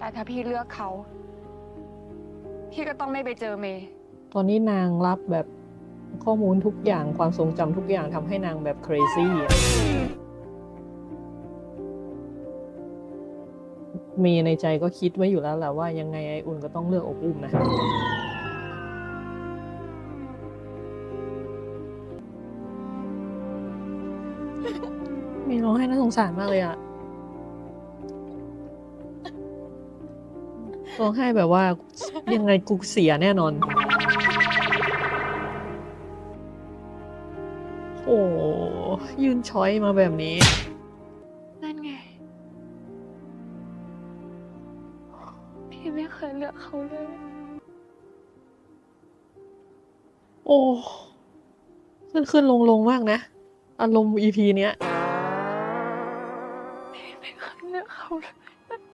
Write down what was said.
แต่ถ้าพี่เลือกเขา พี่ก็ต้องไม่ไปเจอเมย์ ตอนนี้นางรับแบบข้อมูลทุกอย่างความทรงจำทุกอย่างทำให้นางแบบ crazy อะมีในใจก็คิดไว้อยู่แล้วแหละว่ายังไงไออุ่นก็ต้องเลือกอบอุ้มนะมีร้องให้น่าสงสารมากเลยอะ ร้องไห้แบบว่า ยังไงกูเสียแน่นอน โอ้โหยื่นช้อยมาแบบนี้ นั่นไง พี่ไม่เคยเลือกเขาเลย โอ้ขึ้นขึ้นลงลงมากนะ อารมณ์ EP เนี้ย พี่ไม่เคยเลือกเขาเลย